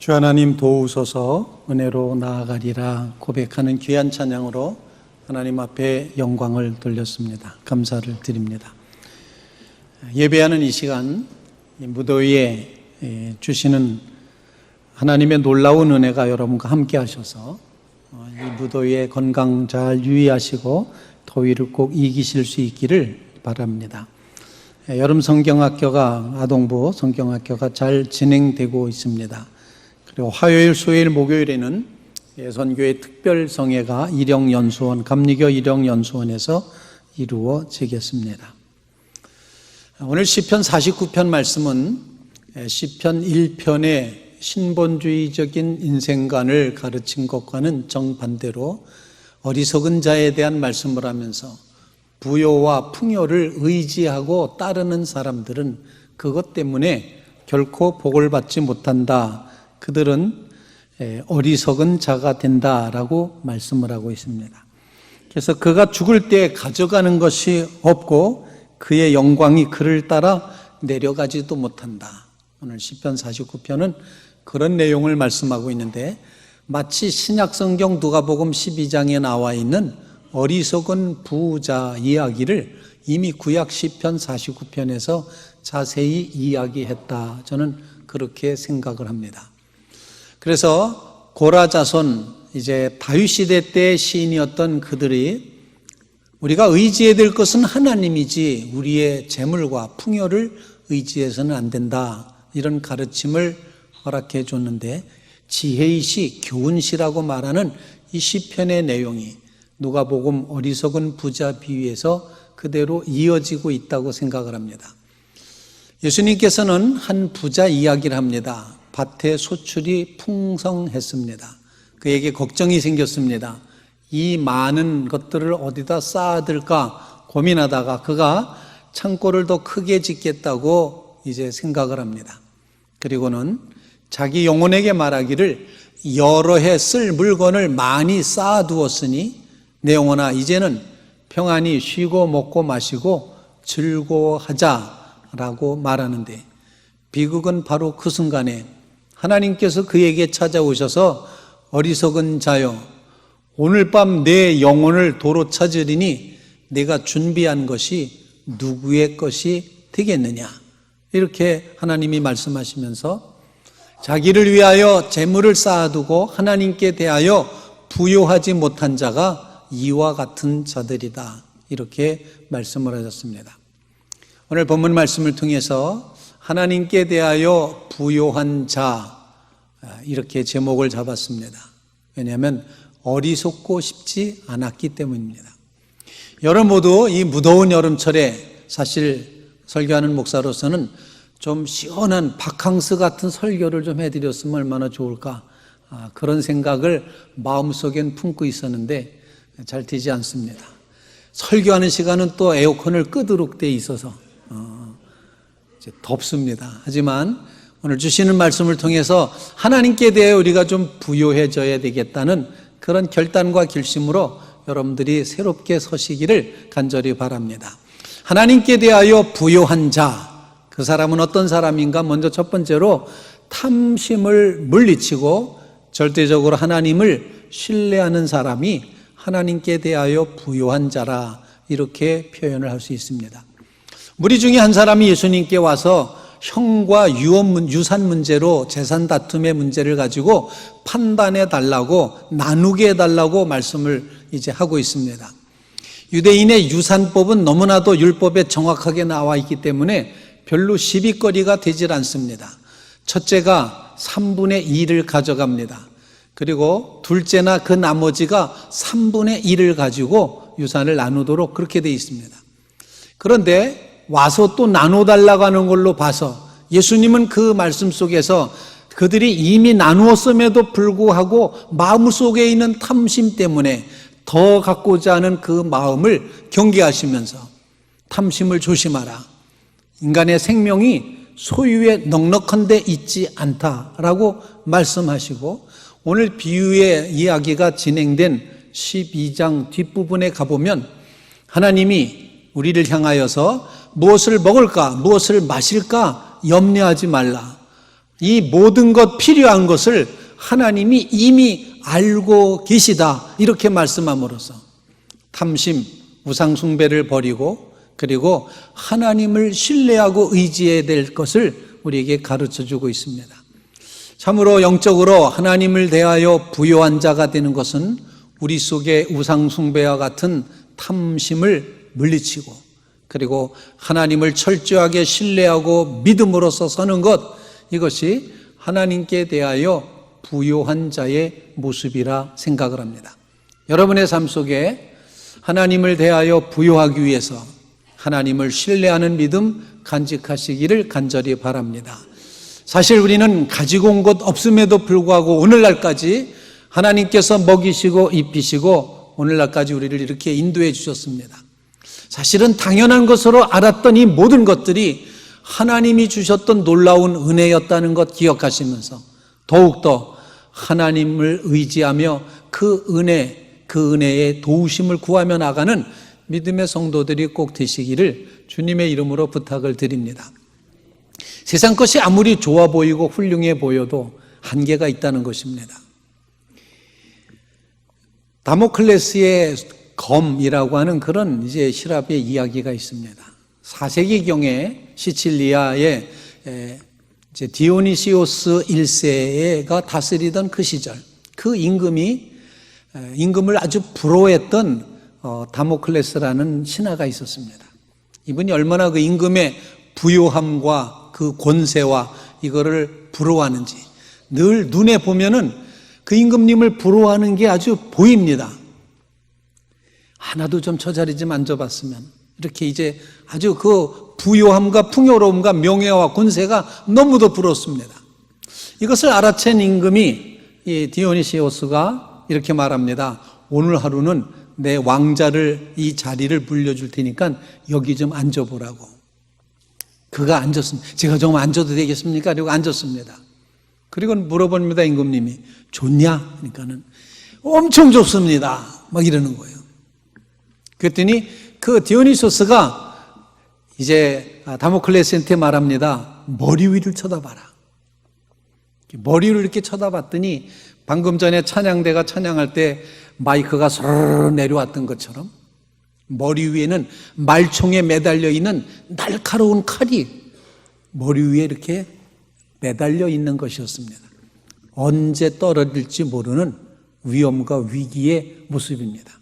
주 하나님 도우소서 은혜로 나아가리라 고백하는 귀한 찬양으로 하나님 앞에 영광을 돌렸습니다. 감사를 드립니다. 예배하는 이 시간 이 무더위에 예, 주시는 하나님의 놀라운 은혜가 여러분과 함께 하셔서 어, 이 무더위에 건강 잘 유의하시고 더위를 꼭 이기실 수 있기를 바랍니다. 예, 여름 성경학교가 아동부 성경학교가 잘 진행되고 있습니다. 그리고 화요일, 수요일, 목요일에는 예선교회 특별성회가 일영연수원, 감리교 일영연수원에서 이루어지겠습니다. 오늘 시편 49편 말씀은 시편 1편의 신본주의적인 인생관을 가르친 것과는 정반대로 어리석은 자에 대한 말씀을 하면서 부요와 풍요를 의지하고 따르는 사람들은 그것 때문에 결코 복을 받지 못한다. 그들은 어리석은 자가 된다라고 말씀을 하고 있습니다. 그래서 그가 죽을 때 가져가는 것이 없고 그의 영광이 그를 따라 내려가지도 못한다. 오늘 시편 49편은 그런 내용을 말씀하고 있는데 마치 신약 성경 누가복음 12장에 나와 있는 어리석은 부자 이야기를 이미 구약 시편 49편에서 자세히 이야기했다. 저는 그렇게 생각을 합니다. 그래서 고라 자손 이제 다윗 시대 때 시인이었던 그들이 우리가 의지해야 될 것은 하나님이지 우리의 재물과 풍요를 의지해서는 안 된다. 이런 가르침을 허락해 줬는데 지혜의 시, 교훈시라고 말하는 이 시편의 내용이 누가복음 어리석은 부자 비유에서 그대로 이어지고 있다고 생각을 합니다. 예수님께서는 한 부자 이야기를 합니다. 밭에 소출이 풍성했습니다. 그에게 걱정이 생겼습니다. 이 많은 것들을 어디다 쌓아둘까 고민하다가 그가 창고를 더 크게 짓겠다고 이제 생각을 합니다. 그리고는 자기 영혼에게 말하기를 여러 해 쓸 물건을 많이 쌓아두었으니 내 영혼아 이제는 평안히 쉬고 먹고 마시고 즐거워하자라고 말하는데 비극은 바로 그 순간에 하나님께서 그에게 찾아오셔서 어리석은 자여 오늘 밤 내 영혼을 도로 찾으리니 내가 준비한 것이 누구의 것이 되겠느냐 이렇게 하나님이 말씀하시면서 자기를 위하여 재물을 쌓아두고 하나님께 대하여 부요하지 못한 자가 이와 같은 자들이다 이렇게 말씀을 하셨습니다. 오늘 본문 말씀을 통해서 하나님께 대하여 부요한 자 이렇게 제목을 잡았습니다. 왜냐하면 어리석고 싶지 않았기 때문입니다. 여러분 모두 이 무더운 여름철에 사실 설교하는 목사로서는 좀 시원한 바캉스 같은 설교를 좀 해드렸으면 얼마나 좋을까 아, 그런 생각을 마음속엔 품고 있었는데 잘 되지 않습니다. 설교하는 시간은 또 에어컨을 끄도록 돼 있어서 어, 덥습니다. 하지만 오늘 주시는 말씀을 통해서 하나님께 대해 우리가 좀 부요해져야 되겠다는 그런 결단과 결심으로 여러분들이 새롭게 서시기를 간절히 바랍니다. 하나님께 대하여 부요한 자, 그 사람은 어떤 사람인가? 먼저 첫 번째로 탐심을 물리치고 절대적으로 하나님을 신뢰하는 사람이 하나님께 대하여 부요한 자라 이렇게 표현을 할 수 있습니다. 무리 중에 한 사람이 예수님께 와서 형과 유언, 유산 문제로 재산 다툼의 문제를 가지고 판단해 달라고 나누게 해 달라고 말씀을 이제 하고 있습니다. 유대인의 유산법은 너무나도 율법에 정확하게 나와 있기 때문에 별로 시비거리가 되질 않습니다. 첫째가 3분의 2를 가져갑니다. 그리고 둘째나 그 나머지가 3분의 1을 가지고 유산을 나누도록 그렇게 되어 있습니다. 그런데 와서 또 나눠달라고 하는 걸로 봐서 예수님은 그 말씀 속에서 그들이 이미 나누었음에도 불구하고 마음속에 있는 탐심 때문에 더 갖고자 하는 그 마음을 경계하시면서 탐심을 조심하라. 인간의 생명이 소유에 넉넉한데 있지 않다라고 말씀하시고 오늘 비유의 이야기가 진행된 12장 뒷부분에 가보면 하나님이 우리를 향하여서 무엇을 먹을까, 무엇을 마실까 염려하지 말라. 이 모든 것 필요한 것을 하나님이 이미 알고 계시다. 이렇게 말씀함으로써 탐심, 우상숭배를 버리고 그리고 하나님을 신뢰하고 의지해야 될 것을 우리에게 가르쳐 주고 있습니다. 참으로 영적으로 하나님을 대하여 부요한 자가 되는 것은 우리 속에 우상숭배와 같은 탐심을 물리치고 그리고 하나님을 철저하게 신뢰하고 믿음으로써 서는 것 이것이 하나님께 대하여 부요한 자의 모습이라 생각을 합니다. 여러분의 삶 속에 하나님을 대하여 부요하기 위해서 하나님을 신뢰하는 믿음 간직하시기를 간절히 바랍니다. 사실 우리는 가지고 온 것 없음에도 불구하고 오늘날까지 하나님께서 먹이시고 입히시고 오늘날까지 우리를 이렇게 인도해 주셨습니다. 사실은 당연한 것으로 알았던 이 모든 것들이 하나님이 주셨던 놀라운 은혜였다는 것 기억하시면서 더욱더 하나님을 의지하며 그 은혜, 그 은혜의 도우심을 구하며 나가는 믿음의 성도들이 꼭 되시기를 주님의 이름으로 부탁을 드립니다. 세상 것이 아무리 좋아 보이고 훌륭해 보여도 한계가 있다는 것입니다. 다모클레스의 검이라고 하는 그런 이제 시랍의 이야기가 있습니다. 4세기경에 시칠리아의 이제 디오니시오스 1세가 다스리던 그 시절 그 임금이 임금을 아주 부러워했던 어, 다모클레스라는 신하가 있었습니다. 이분이 얼마나 그 임금의 부요함과 그 권세와 이거를 부러워하는지 늘 눈에 보면은 그 임금님을 부러워하는 게 아주 보입니다. 하나도 좀저 자리 좀 앉아봤으면 이렇게 이제 아주 그 부요함과 풍요로움과 명예와 권세가 너무도 부럽습니다. 이것을 알아챈 임금이 이 디오니시오스가 이렇게 말합니다. 오늘 하루는 내 왕자를 이 자리를 물려줄 테니까 여기 좀 앉아보라고. 그가 앉았습니다. 제가 좀 앉아도 되겠습니까? 그리고 앉았습니다. 그리고 물어봅니다, 임금님이. 좋냐? 그러니까는 엄청 좋습니다. 막 이러는 거예요. 그랬더니 그 디오니소스가 이제 다모클레스한테 말합니다. 머리 위를 쳐다봐라. 머리를 이렇게 쳐다봤더니 방금 전에 찬양대가 찬양할 때 마이크가 서르르 내려왔던 것처럼 머리 위에는 말총에 매달려 있는 날카로운 칼이 머리 위에 이렇게 매달려 있는 것이었습니다. 언제 떨어질지 모르는 위험과 위기의 모습입니다.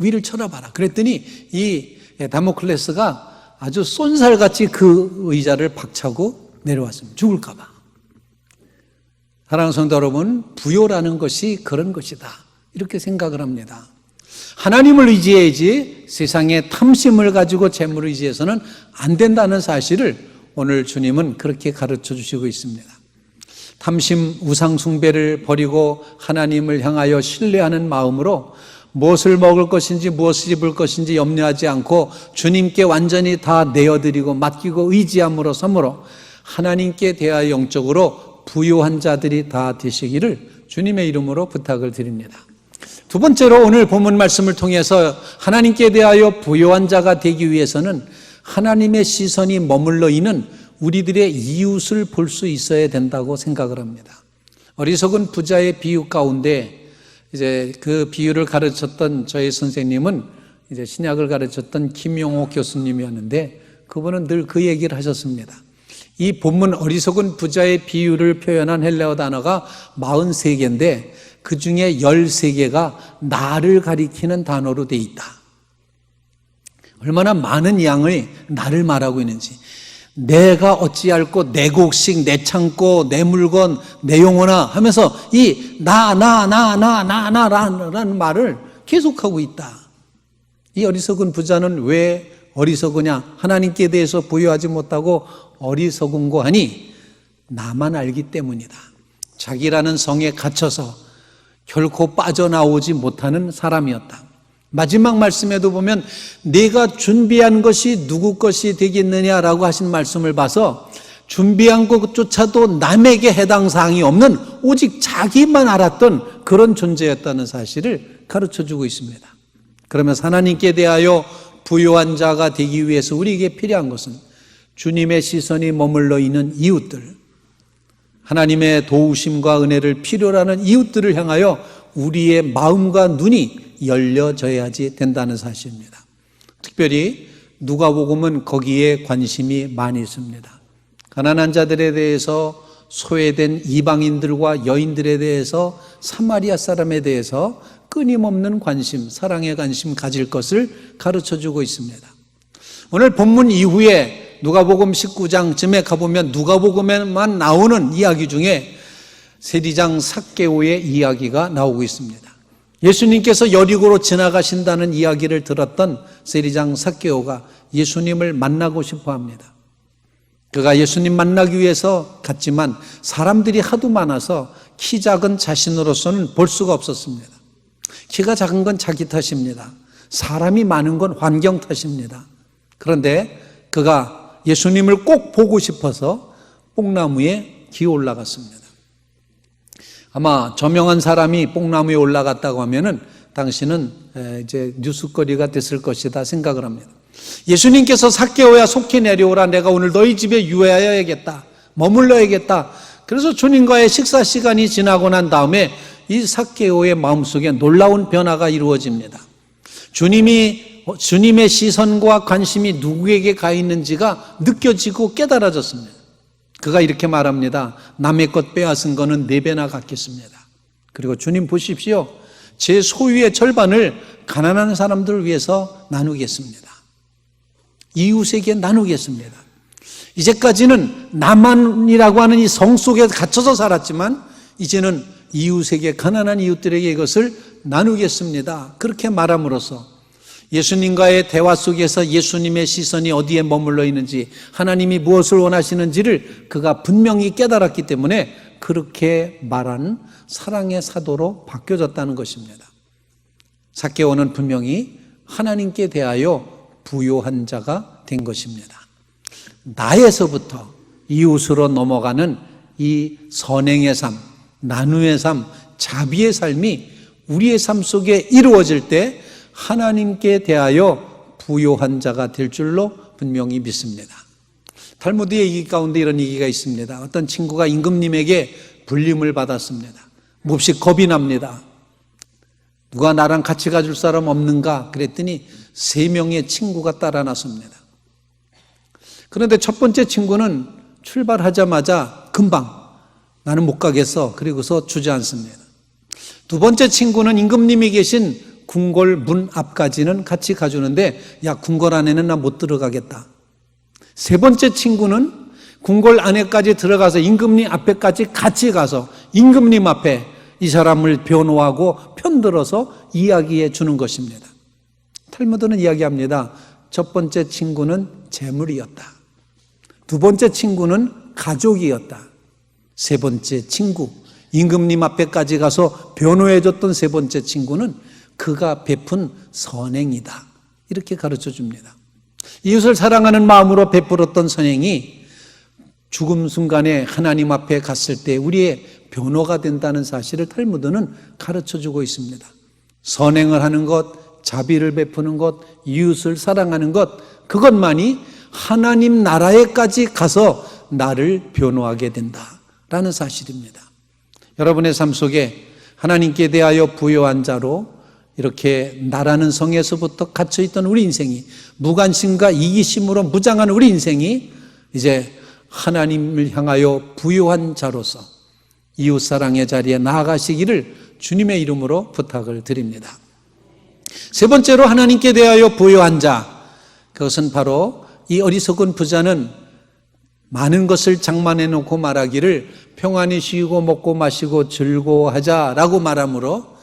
위를 쳐다봐라. 그랬더니 이 다모클레스가 아주 쏜살같이 그 의자를 박차고 내려왔습니다. 죽을까봐. 사랑하는 성도 여러분, 부요라는 것이 그런 것이다. 이렇게 생각을 합니다. 하나님을 의지해야지 세상의 탐심을 가지고 재물을 의지해서는 안 된다는 사실을 오늘 주님은 그렇게 가르쳐 주시고 있습니다. 탐심, 우상숭배를 버리고 하나님을 향하여 신뢰하는 마음으로 무엇을 먹을 것인지 무엇을 입을 것인지 염려하지 않고 주님께 완전히 다 내어드리고 맡기고 의지함으로 섬으로 하나님께 대하여 영적으로 부유한 자들이 다 되시기를 주님의 이름으로 부탁을 드립니다. 두 번째로 오늘 본문 말씀을 통해서 하나님께 대하여 부유한 자가 되기 위해서는 하나님의 시선이 머물러 있는 우리들의 이웃을 볼 수 있어야 된다고 생각을 합니다. 어리석은 부자의 비유 가운데 이제 그 비유를 가르쳤던 저희 선생님은 이제 신약을 가르쳤던 김용호 교수님이었는데 그분은 늘 그 얘기를 하셨습니다. 이 본문 어리석은 부자의 비유를 표현한 헬레어 단어가 43개인데 그 중에 13개가 나를 가리키는 단어로 돼 있다. 얼마나 많은 양의 나를 말하고 있는지. 내가 어찌할꼬 내 곡식, 내 창고, 내 물건, 내 영혼아 하면서 이 나, 나, 나, 나, 나, 나라는 말을 계속하고 있다. 이 어리석은 부자는 왜 어리석으냐? 하나님께 대해서 부여하지 못하고 어리석은 거 하니 나만 알기 때문이다. 자기라는 성에 갇혀서 결코 빠져나오지 못하는 사람이었다. 마지막 말씀에도 보면 내가 준비한 것이 누구 것이 되겠느냐라고 하신 말씀을 봐서 준비한 것조차도 남에게 해당 사항이 없는 오직 자기만 알았던 그런 존재였다는 사실을 가르쳐 주고 있습니다. 그러면서 하나님께 대하여 부요한 자가 되기 위해서 우리에게 필요한 것은 주님의 시선이 머물러 있는 이웃들, 하나님의 도우심과 은혜를 필요로 하는 이웃들을 향하여 우리의 마음과 눈이 열려져야지 된다는 사실입니다. 특별히 누가복음은 거기에 관심이 많이 있습니다. 가난한 자들에 대해서 소외된 이방인들과 여인들에 대해서 사마리아 사람에 대해서 끊임없는 관심, 사랑의 관심 가질 것을 가르쳐 주고 있습니다. 오늘 본문 이후에 누가복음 19장쯤에 가보면 누가복음에만 나오는 이야기 중에 세리장 삭개오의 이야기가 나오고 있습니다. 예수님께서 여리고로 지나가신다는 이야기를 들었던 세리장 삭개오가 예수님을 만나고 싶어 합니다. 그가 예수님 만나기 위해서 갔지만 사람들이 하도 많아서 키 작은 자신으로서는 볼 수가 없었습니다. 키가 작은 건 자기 탓입니다. 사람이 많은 건 환경 탓입니다. 그런데 그가 예수님을 꼭 보고 싶어서 뽕나무에 기어 올라갔습니다. 아마 저명한 사람이 뽕나무에 올라갔다고 하면은 당신은 이제 뉴스거리가 됐을 것이다 생각을 합니다. 예수님께서 삭개오야 속히 내려오라 내가 오늘 너희 집에 유해하여야겠다. 머물러야겠다. 그래서 주님과의 식사 시간이 지나고 난 다음에 이 삭개오의 마음속에 놀라운 변화가 이루어집니다. 주님이 주님의 시선과 관심이 누구에게 가 있는지가 느껴지고 깨달아졌습니다. 그가 이렇게 말합니다. 남의 것 빼앗은 거는 네 배나 갚겠습니다. 그리고 주님 보십시오. 제 소유의 절반을 가난한 사람들을 위해서 나누겠습니다. 이웃에게 나누겠습니다. 이제까지는 나만이라고 하는 이 성 속에 갇혀서 살았지만 이제는 이웃에게 가난한 이웃들에게 이것을 나누겠습니다. 그렇게 말함으로써 예수님과의 대화 속에서 예수님의 시선이 어디에 머물러 있는지 하나님이 무엇을 원하시는지를 그가 분명히 깨달았기 때문에 그렇게 말하는 사랑의 사도로 바뀌어졌다는 것입니다. 사케오는 분명히 하나님께 대하여 부요한 자가 된 것입니다. 나에서부터 이웃으로 넘어가는 이 선행의 삶, 나눔의 삶, 자비의 삶이 우리의 삶 속에 이루어질 때 하나님께 대하여 부요한 자가 될 줄로 분명히 믿습니다. 탈무드 얘기 가운데 이런 얘기가 있습니다. 어떤 친구가 임금님에게 불림을 받았습니다. 몹시 겁이 납니다. 누가 나랑 같이 가줄 사람 없는가? 그랬더니 세 명의 친구가 따라 나섭니다. 그런데 첫 번째 친구는 출발하자마자 금방 나는 못 가겠어. 그리고서 주저앉습니다. 두 번째 친구는 임금님이 계신 궁궐 문 앞까지는 같이 가주는데 야 궁궐 안에는 나 못 들어가겠다. 세 번째 친구는 궁궐 안에까지 들어가서 임금님 앞에까지 같이 가서 임금님 앞에 이 사람을 변호하고 편들어서 이야기해 주는 것입니다. 탈무드는 이야기합니다. 첫 번째 친구는 재물이었다. 두 번째 친구는 가족이었다. 세 번째 친구, 임금님 앞에까지 가서 변호해 줬던 세 번째 친구는 그가 베푼 선행이다. 이렇게 가르쳐 줍니다. 이웃을 사랑하는 마음으로 베풀었던 선행이 죽음 순간에 하나님 앞에 갔을 때 우리의 변호가 된다는 사실을 탈무드는 가르쳐 주고 있습니다. 선행을 하는 것, 자비를 베푸는 것, 이웃을 사랑하는 것, 그것만이 하나님 나라에까지 가서 나를 변호하게 된다라는 사실입니다. 여러분의 삶 속에 하나님께 대하여 부여한 자로 이렇게 나라는 성에서부터 갇혀있던 우리 인생이 무관심과 이기심으로 무장한 우리 인생이 이제 하나님을 향하여 부유한 자로서 이웃사랑의 자리에 나아가시기를 주님의 이름으로 부탁을 드립니다. 세 번째로 하나님께 대하여 부유한 자, 그것은 바로 이 어리석은 부자는 많은 것을 장만해 놓고 말하기를 평안히 쉬고 먹고 마시고 즐거워하자라고 말하므로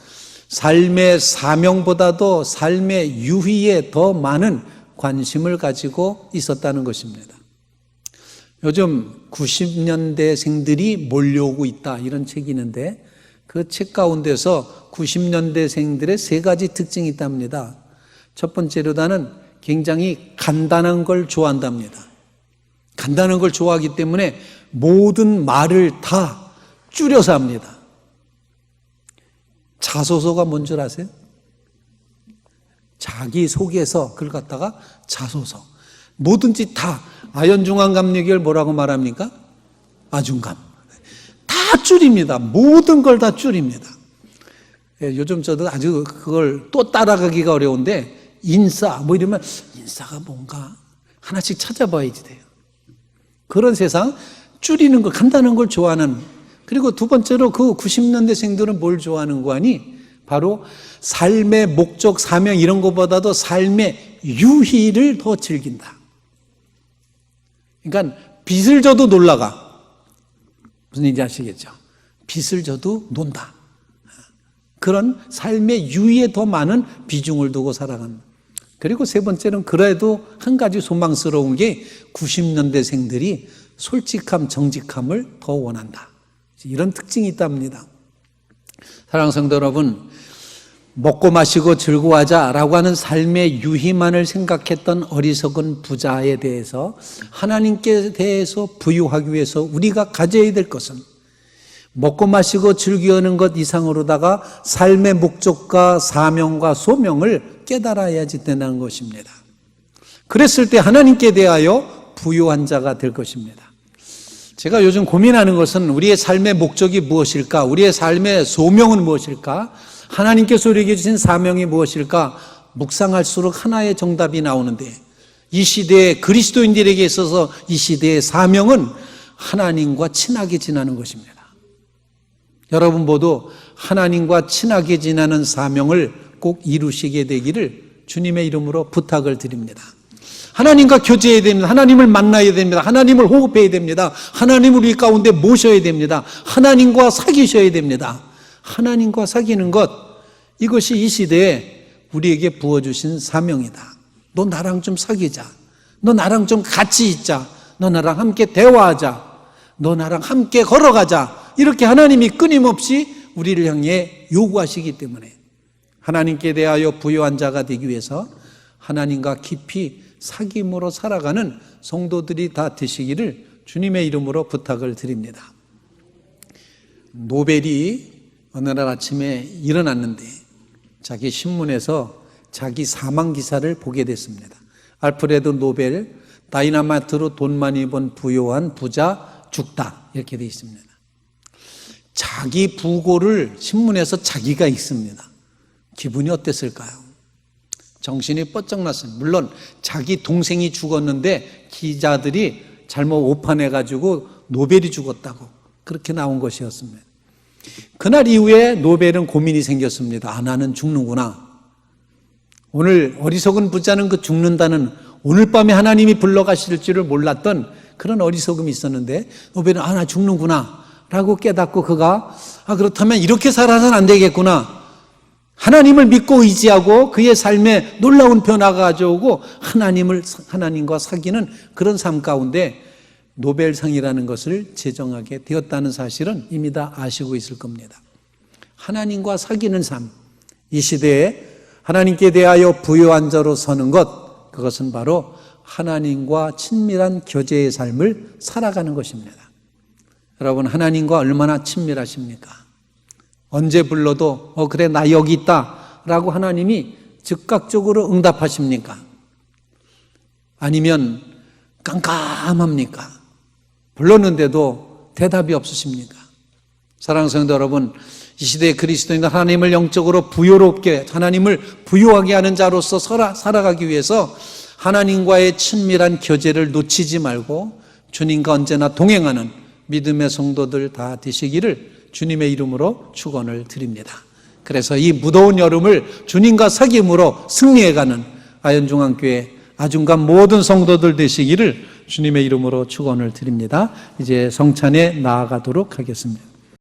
삶의 사명보다도 삶의 유희에 더 많은 관심을 가지고 있었다는 것입니다. 요즘 90년대 생들이 몰려오고 있다 이런 책이 있는데 그 책 가운데서 90년대 생들의 세 가지 특징이 있답니다. 첫 번째로다는 굉장히 간단한 걸 좋아한답니다. 간단한 걸 좋아하기 때문에 모든 말을 다 줄여서 합니다. 자소서가 뭔 줄 아세요? 자기 속에서 그걸 갖다가 자소서. 뭐든지 다 아연중앙 감리교를 뭐라고 말합니까? 아중감. 줄입니다. 모든 걸 다 줄입니다. 예, 요즘 저도 아주 그걸 또 따라가기가 어려운데 인싸 뭐 이러면 인싸가 뭔가 하나씩 찾아봐야지 돼요. 그런 세상 줄이는 거 간단한 걸 좋아하는 그리고 두 번째로 그 90년대생들은 뭘 좋아하는 거 아니? 바로 삶의 목적, 사명 이런 것보다도 삶의 유희를 더 즐긴다. 그러니까 빚을 져도 놀라가. 무슨 얘기인지 아시겠죠? 빚을 져도 논다. 그런 삶의 유의에 더 많은 비중을 두고 살아간다. 그리고 세 번째는 그래도 한 가지 소망스러운 게 90년대생들이 솔직함, 정직함을 더 원한다. 이런 특징이 있답니다. 사랑하는 성도 여러분, 먹고 마시고 즐거워하자라고 하는 삶의 유희만을 생각했던 어리석은 부자에 대해서 하나님께 대해서 부유하기 위해서 우리가 가져야 될 것은 먹고 마시고 즐기는 것 이상으로다가 삶의 목적과 사명과 소명을 깨달아야지 된다는 것입니다. 그랬을 때 하나님께 대하여 부유한 자가 될 것입니다. 제가 요즘 고민하는 것은 우리의 삶의 목적이 무엇일까? 우리의 삶의 소명은 무엇일까? 하나님께서 우리에게 주신 사명이 무엇일까? 묵상할수록 하나의 정답이 나오는데 이 시대에 그리스도인들에게 있어서 이 시대의 사명은 하나님과 친하게 지나는 것입니다. 여러분 모두 하나님과 친하게 지나는 사명을 꼭 이루시게 되기를 주님의 이름으로 부탁을 드립니다. 하나님과 교제해야 됩니다. 하나님을 만나야 됩니다. 하나님을 호흡해야 됩니다. 하나님을 우리 가운데 모셔야 됩니다. 하나님과 사귀셔야 됩니다. 하나님과 사귀는 것, 이것이 이 시대에 우리에게 부어주신 사명이다. 너 나랑 좀 사귀자. 너 나랑 좀 같이 있자. 너 나랑 함께 대화하자. 너 나랑 함께 걸어가자. 이렇게 하나님이 끊임없이 우리를 향해 요구하시기 때문에 하나님께 대하여 부유한 자가 되기 위해서 하나님과 깊이 사귐으로 살아가는 성도들이 다 되시기를 주님의 이름으로 부탁을 드립니다. 노벨이 어느 날 아침에 일어났는데 자기 신문에서 자기 사망 기사를 보게 됐습니다. 알프레드 노벨 다이나마트로 돈 많이 번 부요한 부자 죽다 이렇게 되어 있습니다. 자기 부고를 신문에서 자기가 읽습니다. 기분이 어땠을까요? 정신이 뻗쩍 났습니다. 물론 자기 동생이 죽었는데 기자들이 잘못 오판해가지고 노벨이 죽었다고 그렇게 나온 것이었습니다. 그날 이후에 노벨은 고민이 생겼습니다. 아, 나는 죽는구나. 오늘 어리석은 부자는 그 죽는다는 오늘 밤에 하나님이 불러가실 줄을 몰랐던 그런 어리석음이 있었는데 노벨은 아, 나 죽는구나. 라고 깨닫고 그가 아, 그렇다면 이렇게 살아서는 안 되겠구나. 하나님을 믿고 의지하고 그의 삶에 놀라운 변화가 가져오고 하나님을, 하나님과 사귀는 그런 삶 가운데 노벨상이라는 것을 제정하게 되었다는 사실은 이미 다 아시고 있을 겁니다. 하나님과 사귀는 삶, 이 시대에 하나님께 대하여 부유한 자로 서는 것, 그것은 바로 하나님과 친밀한 교제의 삶을 살아가는 것입니다. 여러분, 하나님과 얼마나 친밀하십니까? 언제 불러도, 어, 그래, 나 여기 있다. 라고 하나님이 즉각적으로 응답하십니까? 아니면 깜깜합니까? 불렀는데도 대답이 없으십니까? 사랑하는 여러분, 이 시대의 그리스도인들 하나님을 영적으로 부요롭게, 하나님을 부요하게 하는 자로서 살아, 살아가기 위해서 하나님과의 친밀한 교제를 놓치지 말고 주님과 언제나 동행하는 믿음의 성도들 다 되시기를 주님의 이름으로 축원을 드립니다. 그래서 이 무더운 여름을 주님과 사귐으로 승리해가는 아현중앙교회 아중간 모든 성도들 되시기를 주님의 이름으로 축원을 드립니다. 이제 성찬에 나아가도록 하겠습니다.